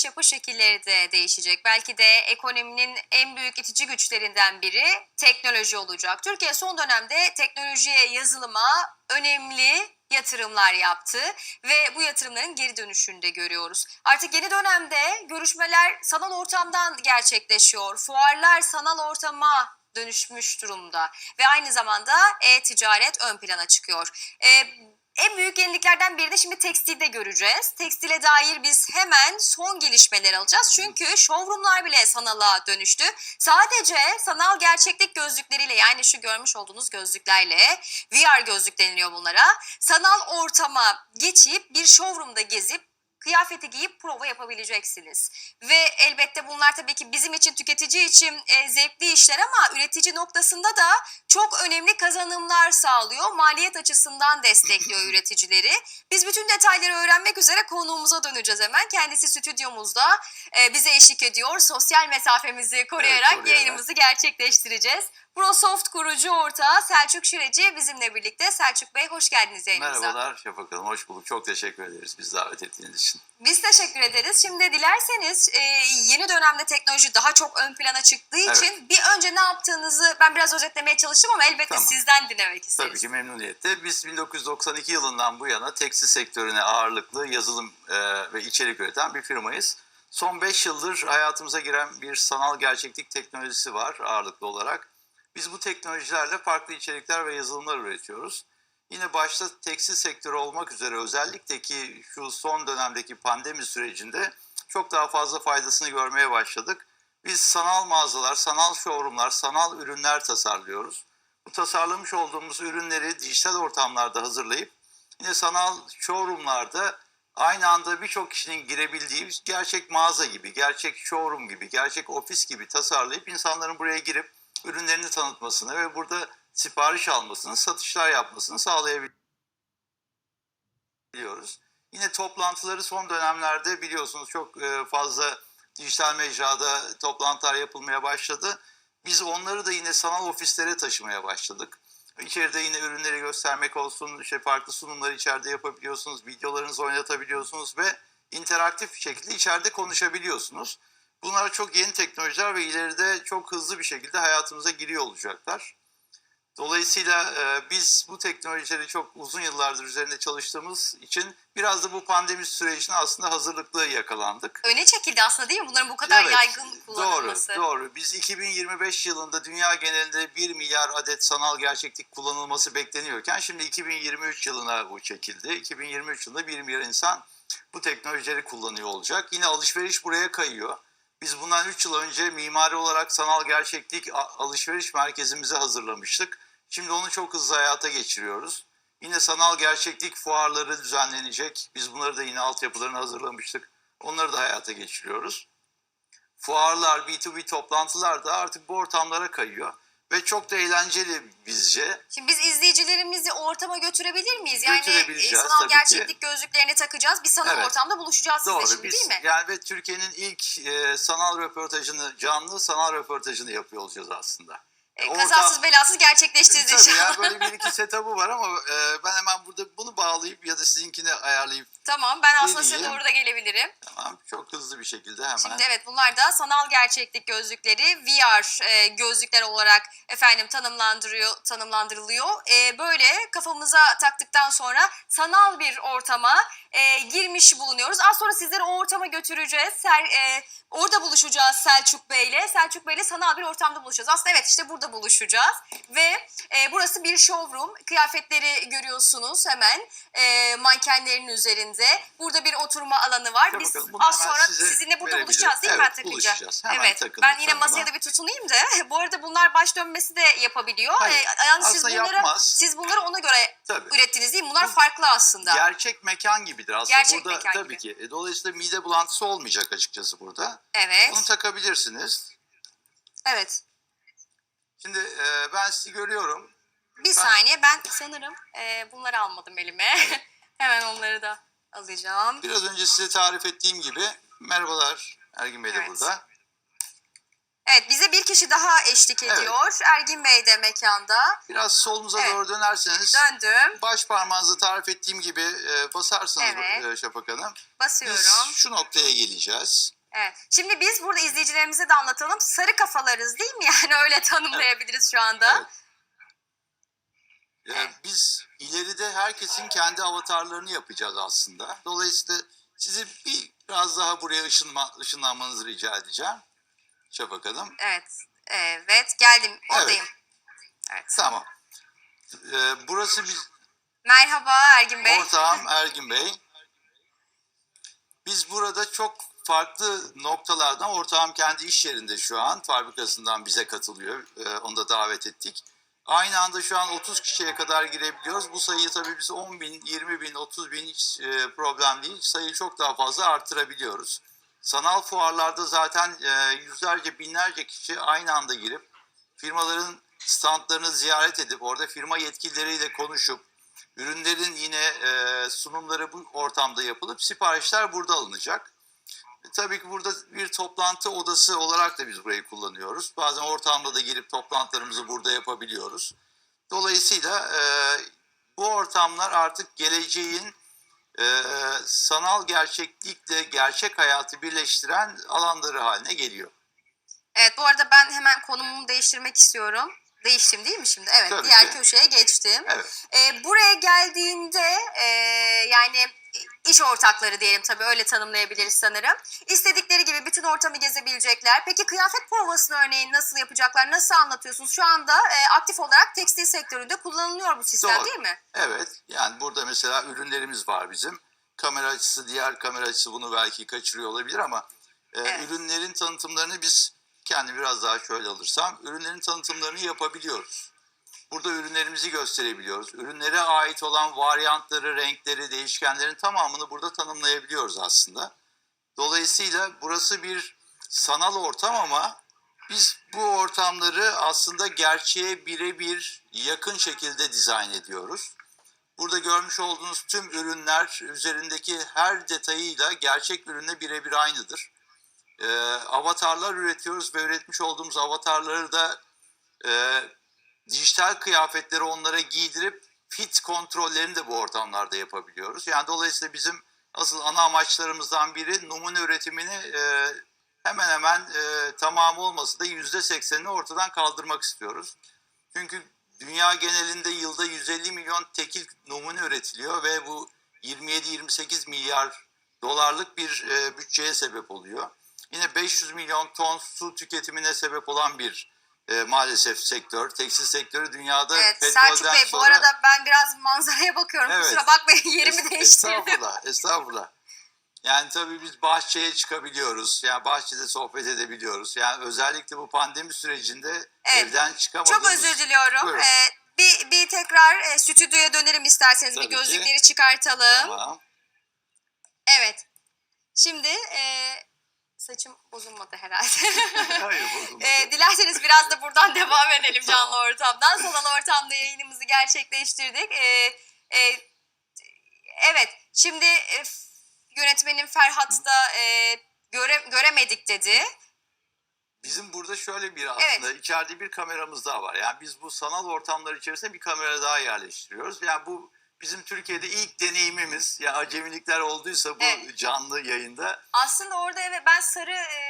iş yapış şekilleri de değişecek. Belki de ekonominin en büyük itici güçlerinden biri teknoloji olacak. Türkiye son dönemde teknolojiye, yazılıma önemli yatırımlar yaptı ve bu yatırımların geri dönüşünü de görüyoruz. Artık yeni dönemde görüşmeler sanal ortamdan gerçekleşiyor. Fuarlar sanal ortama dönüşmüş durumda ve aynı zamanda e-ticaret ön plana çıkıyor. Ee, en büyük yeniliklerden biri de şimdi tekstilde göreceğiz. Tekstile dair biz hemen son gelişmeler alacağız. Çünkü showroomlar bile sanala dönüştü. Sadece sanal gerçeklik gözlükleriyle yani şu görmüş olduğunuz gözlüklerle VR gözlük deniliyor bunlara. Sanal ortama geçip bir showroomda gezip kıyafeti giyip prova yapabileceksiniz. Ve elbette bunlar tabii ki bizim için tüketici için e, zevkli işler ama üretici noktasında da çok önemli kazanımlar sağlıyor. Maliyet açısından destekliyor üreticileri. Biz bütün detayları öğrenmek üzere konuğumuza döneceğiz hemen. Kendisi stüdyomuzda e, bize eşlik ediyor. Sosyal mesafemizi koruyarak koruyarak. yayınımızı gerçekleştireceğiz. ProSoft kurucu ortağı Selçuk Şireci bizimle birlikte. Selçuk Bey hoş geldiniz yayınımıza. Merhabalar Şafak Hanım, hoş bulduk. Çok teşekkür ederiz biz davet ettiğiniz için. Biz teşekkür ederiz. Şimdi dilerseniz e, yeni dönemde teknoloji daha çok ön plana çıktığı Evet. için bir önce ne yaptığınızı ben biraz özetlemeye çalıştım ama elbette Tamam. sizden dinlemek isteriz. Tabii ki memnuniyetle. Biz 1992 yılından bu yana tekstil sektörüne ağırlıklı yazılım e, ve içerik üreten bir firmayız. Son 5 yıldır hayatımıza giren bir sanal gerçeklik teknolojisi var ağırlıklı olarak. Biz bu teknolojilerle farklı içerikler ve yazılımlar üretiyoruz. Yine başta tekstil sektörü olmak üzere özellikle ki şu son dönemdeki pandemi sürecinde çok daha fazla faydasını görmeye başladık. Biz sanal mağazalar, sanal showroomlar, sanal ürünler tasarlıyoruz. Bu tasarlamış olduğumuz ürünleri dijital ortamlarda hazırlayıp yine sanal showroomlarda aynı anda birçok kişinin girebildiği gerçek mağaza gibi, gerçek showroom gibi, gerçek ofis gibi tasarlayıp insanların buraya girip ürünlerini tanıtmasını ve burada sipariş almasını, satışlar yapmasını sağlayabiliyoruz. Yine toplantıları son dönemlerde biliyorsunuz çok e, fazla dijital mecrada toplantılar yapılmaya başladı. Biz onları da yine sanal ofislere taşımaya başladık. İçeride yine ürünleri göstermek olsun, işte farklı sunumları içeride yapabiliyorsunuz, videolarınızı oynatabiliyorsunuz ve interaktif bir şekilde içeride konuşabiliyorsunuz. Bunlar çok yeni teknolojiler ve ileride çok hızlı bir şekilde hayatımıza giriyor olacaklar. Dolayısıyla e, biz bu teknolojileri çok uzun yıllardır üzerinde çalıştığımız için biraz da bu pandemi sürecine aslında hazırlıklı yakalandık. Öne çekildi aslında değil mi? Bunların bu kadar Evet, yaygın kullanılması. Doğru, doğru. Biz 2025 yılında dünya genelinde 1 milyar adet sanal gerçeklik kullanılması bekleniyorken şimdi 2023 yılına bu çekildi. 2023 yılında 1 milyar insan bu teknolojileri kullanıyor olacak. Yine alışveriş buraya kayıyor. Biz bundan 3 yıl önce mimari olarak sanal gerçeklik alışveriş merkezimizi hazırlamıştık. Şimdi onu çok hızlı hayata geçiriyoruz. Yine sanal gerçeklik fuarları düzenlenecek. Biz bunları da yine altyapılarını hazırlamıştık. Onları da hayata geçiriyoruz fuarlar, B2B toplantılar da artık bu ortamlara kayıyor. Ve çok da eğlenceli bizce. Şimdi biz izleyicilerimizi o ortama götürebilir miyiz? Yani Götürebileceğiz e, sanal tabii ki. gerçeklik gözlüklerini takacağız. Bir sanal Evet. ortamda buluşacağız Doğru. şimdi Biz değil mi? yani ve Türkiye'nin ilk e, sanal röportajını, canlı sanal röportajını yapıyor olacağız aslında. E, ortam- kazasız belasız gerçekleştiririz Tabii inşallah. yani böyle bir iki setup'ı var ama e, ben hemen burada bunu bağlayıp ya da sizinkini ayarlayıp Tamam ben aslında size doğru da gelebilirim. tamam çok hızlı bir şekilde hemen. Şimdi evet bunlar da sanal gerçeklik gözlükleri VR e, gözlükler olarak efendim tanımlandırıyor tanımlandırılıyor. E, böyle kafamıza taktıktan sonra sanal bir ortama e, girmiş bulunuyoruz. Az sonra sizleri o ortama götüreceğiz. Ser, e, orada buluşacağız Selçuk Bey'le. Selçuk Bey'le sanal bir ortamda buluşacağız. Aslında evet işte burada buluşacağız ve e, burası bir showroom. Kıyafetleri görüyorsunuz hemen e, mankenlerin üzerinde. Burada bir oturma alanı var. Tabii Biz bakalım, bunu az hemen sonra size sizinle burada verebilirim. buluşacağız değil mi? Evet, buluşacağız. Hemen evet. takın Ben yine masaya da bir tutunayım da. Bu arada bunlar baş dönmesi de yapabiliyor. Hayır, Ee, yani siz aslında bunları yapmaz. siz bunları ona göre Tabii. ürettiniz değil mi? Bunlar farklı aslında. Gerçek mekan gibidir aslında Gerçek burada mekan tabii ki. E, Dolayısıyla mide bulantısı olmayacak açıkçası burada. evet. Bunu takabilirsiniz. Evet. Şimdi e, ben sizi görüyorum. Bir saniye ben sanırım e, bunları almadım elime. Hemen onları da alacağım. Biraz önce size tarif ettiğim gibi merhabalar Ergin Bey de Evet. burada. Evet bize bir kişi daha eşlik Evet. ediyor. Ergin Bey de mekanda. Biraz solunuza Evet. doğru dönerseniz Döndüm. baş parmağınızı tarif ettiğim gibi e, basarsanız Evet. e, Şafak Hanım. Basıyorum. Biz şu noktaya geleceğiz. Evet. Şimdi biz burada izleyicilerimize de anlatalım. Sarı kafalarız değil mi? Yani öyle tanımlayabiliriz şu anda. Evet. Ee, Biz ileride herkesin kendi avatarlarını yapacağız aslında. Dolayısıyla sizi bir biraz daha buraya ışınma, ışınlanmanızı rica edeceğim. Şafak Hanım. Evet. Evet. Geldim. Oradayım. Evet. Tamam. Ee, burası bir Merhaba Ergin Bey. ortağım Ergin Bey. Biz burada çok farklı noktalardan ortağım kendi iş yerinde şu an fabrikasından bize katılıyor. Ee, onu da davet ettik. Aynı anda şu an 30 kişiye kadar girebiliyoruz. Bu sayıyı tabii biz 10 bin, 20 bin, 30 bin hiç e, problem değil. Sayıyı çok daha fazla artırabiliyoruz. Sanal fuarlarda zaten e, yüzlerce, binlerce kişi aynı anda girip firmaların standlarını ziyaret edip orada firma yetkilileriyle konuşup ürünlerin yine e, sunumları bu ortamda yapılıp siparişler burada alınacak. E, tabii ki burada bir toplantı odası olarak da biz burayı kullanıyoruz. Bazen ortamda da girip toplantılarımızı burada yapabiliyoruz. Dolayısıyla e, bu ortamlar artık geleceğin e, sanal gerçeklikle gerçek hayatı birleştiren alanları haline geliyor. Evet bu arada ben hemen konumumu değiştirmek istiyorum. Değiştim değil mi şimdi? Evet Tabii diğer ki. köşeye geçtim. Evet. Ee, buraya geldiğinde e, yani iş ortakları diyelim tabii öyle tanımlayabiliriz sanırım. İstedikleri gibi bütün ortamı gezebilecekler. Peki kıyafet provasını örneğin nasıl yapacaklar? Nasıl anlatıyorsunuz? Şu anda e, aktif olarak tekstil sektöründe kullanılıyor bu sistem Doğru. değil mi? Evet, yani burada mesela ürünlerimiz var bizim. Kamera açısı, diğer kamera açısı bunu belki kaçırıyor olabilir ama e, Evet. ürünlerin tanıtımlarını biz kendi biraz daha şöyle alırsam, ürünlerin tanıtımlarını yapabiliyoruz. Burada ürünlerimizi gösterebiliyoruz. Ürünlere ait olan varyantları, renkleri, değişkenlerin tamamını burada tanımlayabiliyoruz aslında. Dolayısıyla burası bir sanal ortam ama biz bu ortamları aslında gerçeğe birebir yakın şekilde dizayn ediyoruz. Burada görmüş olduğunuz tüm ürünler üzerindeki her detayıyla gerçek ürünle birebir aynıdır. Ee, avatarlar üretiyoruz ve üretmiş olduğumuz avatarları da e, dijital kıyafetleri onlara giydirip fit kontrollerini de bu ortamlarda yapabiliyoruz. Yani dolayısıyla bizim asıl ana amaçlarımızdan biri numune üretimini e, hemen hemen e, tamamı olmasa da yüzde seksenini ortadan kaldırmak istiyoruz. Çünkü dünya genelinde yılda 150 milyon tekil numune üretiliyor ve bu 27-28 milyar dolarlık bir e, bütçeye sebep oluyor. Yine 500 milyon ton su tüketimine sebep olan bir e, maalesef sektör. Tekstil sektörü dünyada Evet petrolden Selçuk Bey bu sonra... arada ben biraz manzaraya bakıyorum. Evet. Kusura bakmayın yerimi Es- değiştirdim. Estağfurullah, estağfurullah. Yani tabii biz bahçeye çıkabiliyoruz. Yani bahçede sohbet edebiliyoruz. Yani özellikle bu pandemi sürecinde Evet. evden çıkamadığımız... Çok özür diliyorum. Buyurun. Ee, bir, bir tekrar e, stüdyoya dönelim isterseniz. Tabii bir ki. gözlükleri çıkartalım. Tamam. Evet. Şimdi e, saçım bozulmadı herhalde. Hayır bozulmadı. E, dilerseniz biraz da buradan devam edelim canlı ortamdan. Sanal ortamda yayınımızı gerçekleştirdik. E, e, evet, şimdi e, yönetmenim Ferhat da e, göre, göremedik dedi. Bizim burada şöyle bir aslında içeride bir kameramız daha var. Yani biz bu sanal ortamlar içerisinde bir kamera daha yerleştiriyoruz. Yani bu bizim Türkiye'de ilk deneyimimiz. Ya acemilikler olduysa bu Evet. canlı yayında Aslında orada evet ben sarı e,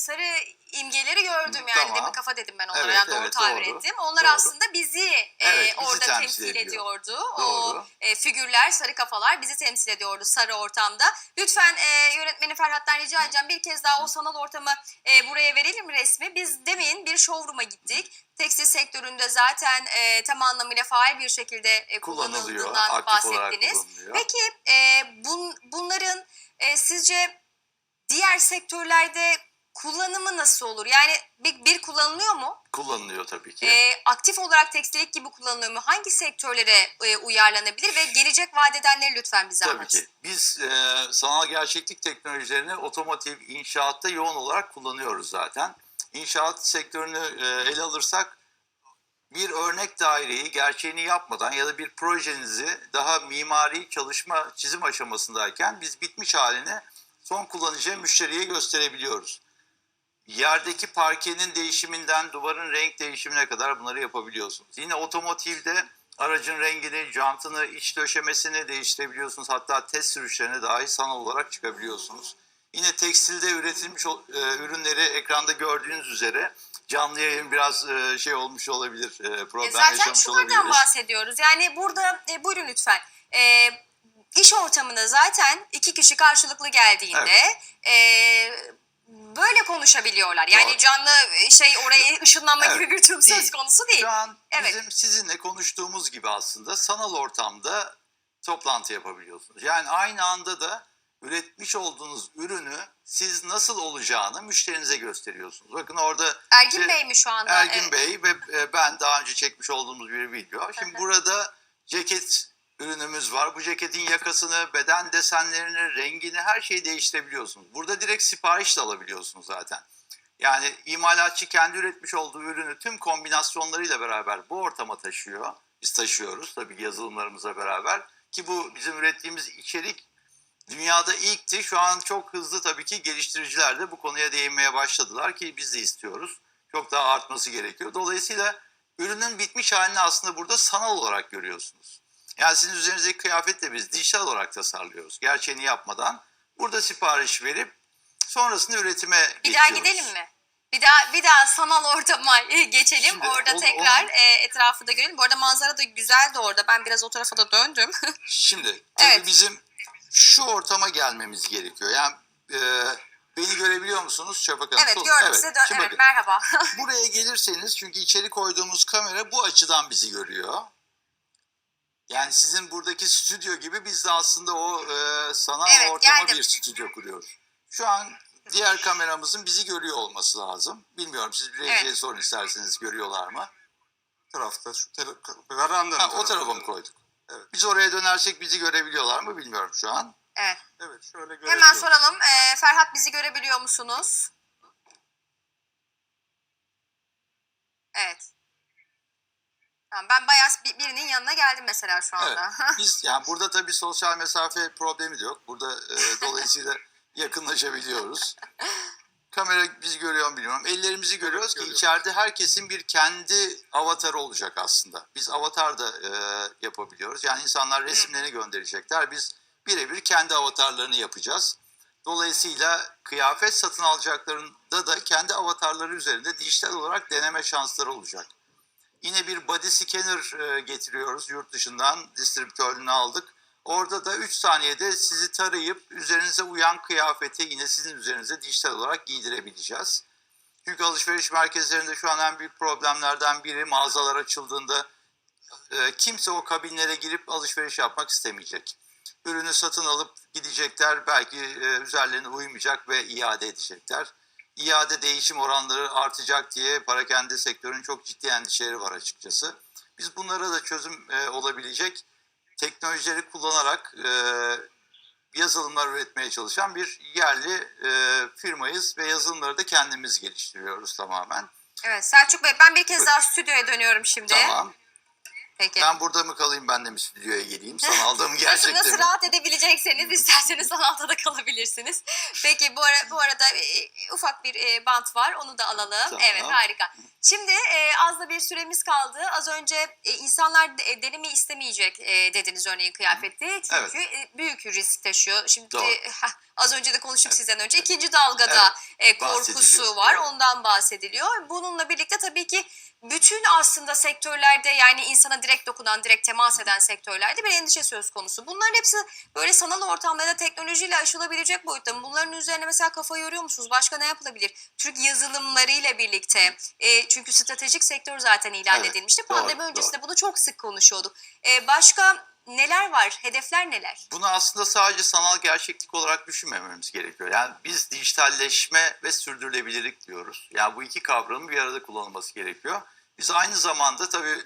sarı imgeleri gördüm yani Tamam. demin kafa dedim ben onlara Evet, yani doğru evet, tabir doğru. ettim. Onlar Doğru. aslında bizi e, Evet, bizi orada temsil temsil, ediyor. ediyordu. Doğru. O e, figürler, sarı kafalar bizi temsil ediyordu sarı ortamda. Lütfen e, yönetmeni Ferhat'tan rica edeceğim bir kez daha o sanal ortamı e, buraya verelim resmi. Biz demin bir showroom'a gittik. Tekstil sektöründe zaten e, tam anlamıyla faal bir şekilde e, kullanıldığından bahsettiniz. Peki e, bun, bunların e, sizce diğer sektörlerde kullanımı nasıl olur? Yani bir, bir kullanılıyor mu? Kullanılıyor tabii ki. E, aktif olarak tekstillik gibi kullanılıyor mu? Hangi sektörlere e, uyarlanabilir ve gelecek vaat edenleri lütfen bize Tabii anlatın. ki. Biz e, sanal gerçeklik teknolojilerini otomotiv, inşaatta yoğun olarak kullanıyoruz zaten. İnşaat sektörünü e, ele alırsak bir örnek daireyi gerçeğini yapmadan ya da bir projenizi daha mimari çalışma, çizim aşamasındayken biz bitmiş halini son kullanıcıya, müşteriye gösterebiliyoruz. Yerdeki parkenin değişiminden duvarın renk değişimine kadar bunları yapabiliyorsunuz. Yine otomotivde aracın rengini, jantını, iç döşemesini değiştirebiliyorsunuz. Hatta test sürüşlerine dahi sanal olarak çıkabiliyorsunuz. Yine tekstilde üretilmiş e, ürünleri ekranda gördüğünüz üzere canlı yayın biraz e, şey olmuş olabilir, e, E, problem Zaten yaşamış şunlardan olabiliriz. bahsediyoruz. Yani burada e, buyurun lütfen. E, iş ortamında zaten iki kişi karşılıklı geldiğinde e, böyle konuşabiliyorlar. Yani Doğru. canlı e, şey oraya ışınlanma Evet, gibi bir durum söz konusu değil. Şu an Evet. bizim sizinle konuştuğumuz gibi aslında sanal ortamda toplantı yapabiliyorsunuz. Yani aynı anda da üretmiş olduğunuz ürünü siz nasıl olacağını müşterinize gösteriyorsunuz. Bakın orada Ergin Bey mi şu anda? Ergin Evet. Bey ve e, ben daha önce çekmiş olduğumuz bir video. Şimdi burada ceket ürünümüz var. Bu ceketin yakasını, beden desenlerini, rengini her şeyi değiştirebiliyorsunuz. Burada direkt sipariş de alabiliyorsunuz zaten. Yani imalatçı kendi üretmiş olduğu ürünü tüm kombinasyonlarıyla beraber bu ortama taşıyor. Biz taşıyoruz tabii yazılımlarımızla beraber. Ki bu bizim ürettiğimiz içerik dünyada ilkti. Şu an çok hızlı tabii ki geliştiriciler de bu konuya değinmeye başladılar ki biz de istiyoruz. Çok daha artması gerekiyor. Dolayısıyla ürünün bitmiş halini aslında burada sanal olarak görüyorsunuz. Yani sizin üzerinizdeki kıyafet de biz dijital olarak tasarlıyoruz. Gerçeğini yapmadan. Burada sipariş verip sonrasında üretime Bir daha geçiyoruz. gidelim mi? Bir daha bir daha sanal ortama geçelim. Şimdi orada o- tekrar onun- e, etrafı da görelim. Bu arada manzara da güzeldi orada. Ben biraz o tarafa da döndüm. Şimdi tabii Evet. bizim şu ortama gelmemiz gerekiyor. Yani e, beni görebiliyor musunuz Şafak Hanım? evet gördüm size. Dön- evet bakın. merhaba. Buraya gelirseniz çünkü içeri koyduğumuz kamera bu açıdan bizi görüyor. Yani sizin buradaki stüdyo gibi biz de aslında o e, sanal Evet, ortama geldim. bir stüdyo kuruyoruz. Şu an diğer kameramızın bizi görüyor olması lazım. Bilmiyorum siz bir Evet. sorun isterseniz görüyorlar mı? tarafta şu tele, verandanın Ha, o tarafa mı koyduk? Evet. Biz oraya dönersek bizi görebiliyorlar mı bilmiyorum şu an. evet. Evet şöyle Hemen soralım. E, Ferhat bizi görebiliyor musunuz? Evet. Tamam, ben bayağı bir- birinin yanına geldim mesela şu Evet. anda. Biz yani burada tabii sosyal mesafe problemi de yok. Burada e, dolayısıyla yakınlaşabiliyoruz. Kamera bizi görüyor mu bilmiyorum. Ellerimizi görüyoruz ki içeride herkesin bir kendi avatarı olacak aslında. Biz avatar da e, yapabiliyoruz. Yani insanlar resimlerini gönderecekler. Biz birebir kendi avatarlarını yapacağız. Dolayısıyla kıyafet satın alacaklarında da kendi avatarları üzerinde dijital olarak deneme şansları olacak. Yine bir body scanner e, getiriyoruz yurt dışından distribütörünü aldık. Orada da 3 saniyede sizi tarayıp üzerinize uyan kıyafeti yine sizin üzerinize dijital olarak giydirebileceğiz. Çünkü alışveriş merkezlerinde şu an en büyük problemlerden biri mağazalar açıldığında e, kimse o kabinlere girip alışveriş yapmak istemeyecek. Ürünü satın alıp gidecekler belki e, üzerlerine uymayacak ve iade edecekler. İade değişim oranları artacak diye parakende sektörün çok ciddi endişeleri var açıkçası. Biz bunlara da çözüm e, olabilecek teknolojileri kullanarak e, yazılımlar üretmeye çalışan bir yerli e, firmayız ve yazılımları da kendimiz geliştiriyoruz tamamen. evet Selçuk Bey ben bir kez daha stüdyoya dönüyorum şimdi. Tamam. Peki. Ben burada mı kalayım ben de mi stüdyoya geleyim? Sanalda mı gerçekten nasıl mi? rahat edebilecekseniz isterseniz sanalda da kalabilirsiniz. Peki bu, ara, bu arada e, ufak bir e, bant var onu da alalım. Tamam. Evet harika. Şimdi e, az da bir süremiz kaldı. Az önce e, insanlar de- deneme istemeyecek e, dediniz örneğin kıyafeti. Çünkü e, büyük risk taşıyor. Şimdi Doğru. e, heh, az önce de konuştuk sizden önce. ikinci dalgada e, korkusu var. Evet. Ondan bahsediliyor. Bununla birlikte tabii ki bütün aslında sektörlerde yani insana direkt dokunan, direkt temas eden sektörlerde bir endişe söz konusu. Bunların hepsi böyle sanal ortamlarda teknolojiyle aşılabilecek boyutta mı? Bunların üzerine mesela kafa yoruyor musunuz? Başka ne yapılabilir? Türk yazılımlarıyla birlikte. E, çünkü stratejik sektör zaten ilan Evet, edilmişti. doğru, Pandemi öncesinde bunu çok sık konuşuyorduk. E, başka neler var? Hedefler neler? Bunu aslında sadece sanal gerçeklik olarak düşünmememiz gerekiyor. Yani biz dijitalleşme ve sürdürülebilirlik diyoruz. Yani bu iki kavramın bir arada kullanılması gerekiyor. Biz aynı zamanda tabii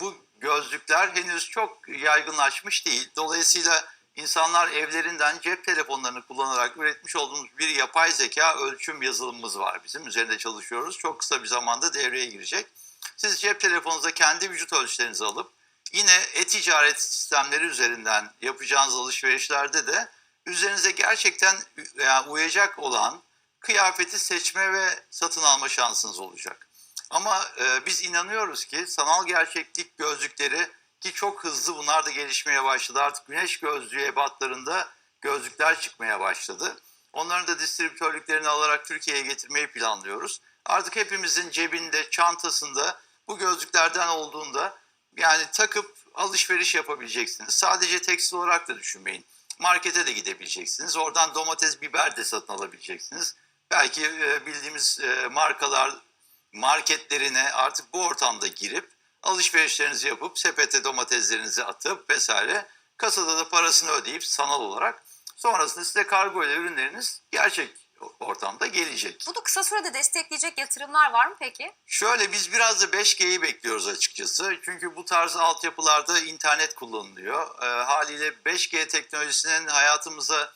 bu gözlükler henüz çok yaygınlaşmış değil. Dolayısıyla insanlar evlerinden cep telefonlarını kullanarak üretmiş olduğumuz bir yapay zeka ölçüm yazılımımız var bizim. Üzerinde çalışıyoruz. Çok kısa bir zamanda devreye girecek. Siz cep telefonunuza kendi vücut ölçülerinizi alıp yine e-ticaret sistemleri üzerinden yapacağınız alışverişlerde de üzerinize gerçekten yani uyacak olan kıyafeti seçme ve satın alma şansınız olacak. Ama e, biz inanıyoruz ki sanal gerçeklik gözlükleri ki çok hızlı bunlar da gelişmeye başladı. Artık güneş gözlüğü ebatlarında gözlükler çıkmaya başladı. Onların da distribütörlüklerini alarak Türkiye'ye getirmeyi planlıyoruz. Artık hepimizin cebinde, çantasında bu gözlüklerden olduğunda yani takıp alışveriş yapabileceksiniz. Sadece tekstil olarak da düşünmeyin. Markete de gidebileceksiniz. Oradan domates, biber de satın alabileceksiniz. Belki e, bildiğimiz e, markalar marketlerine artık bu ortamda girip alışverişlerinizi yapıp sepete domateslerinizi atıp vesaire kasada da parasını ödeyip sanal olarak sonrasında size kargo ile ürünleriniz gerçek ortamda gelecek. Bunu kısa sürede destekleyecek yatırımlar var mı peki? Şöyle biz biraz da 5G'yi bekliyoruz açıkçası. Çünkü bu tarz altyapılarda internet kullanılıyor. Ee, haliyle 5G teknolojisinin hayatımıza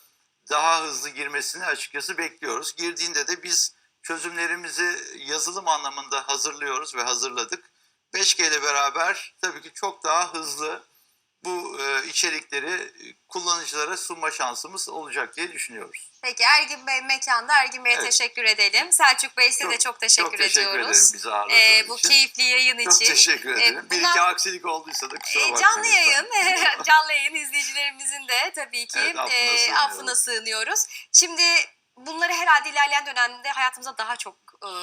daha hızlı girmesini açıkçası bekliyoruz. Girdiğinde de biz çözümlerimizi yazılım anlamında hazırlıyoruz ve hazırladık. 5G ile beraber tabii ki çok daha hızlı bu e, içerikleri kullanıcılara sunma şansımız olacak diye düşünüyoruz. Peki Ergin Bey mekanda Ergin Bey'e Evet. teşekkür edelim. Selçuk Bey size de çok teşekkür, çok teşekkür ediyoruz. ederim bizi ağırladığınız Ee, bu için. keyifli yayın Çok için. teşekkür Ee, ederim. bir bundan- iki aksilik olduysa da kusura Ee, bakmayın. canlı yayın, canlı yayın izleyicilerimizin de tabii ki Evet, affına e, sığınıyoruz. affına sığınıyoruz. Şimdi bunları herhalde ilerleyen dönemde hayatımızda daha çok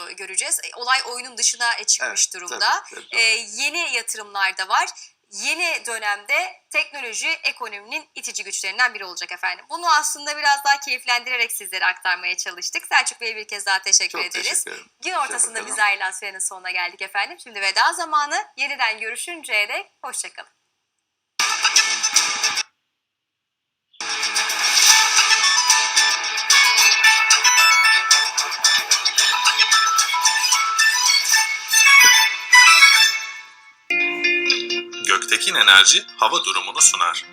e, göreceğiz. E, Olay oyunun dışına çıkmış Evet, durumda. tabii, tabii, E, yeni yatırımlar da var. Yeni dönemde teknoloji ekonominin itici güçlerinden biri olacak efendim. Bunu aslında biraz daha keyiflendirerek sizlere aktarmaya çalıştık. Selçuk Bey'e bir kez daha teşekkür Çok ederiz. teşekkür ederim. Gün ortasında biz ayrılan sürenin sonuna geldik efendim. Şimdi veda zamanı. Yeniden görüşünceye dek hoşçakalın. Göktekin Enerji hava durumunu sunar.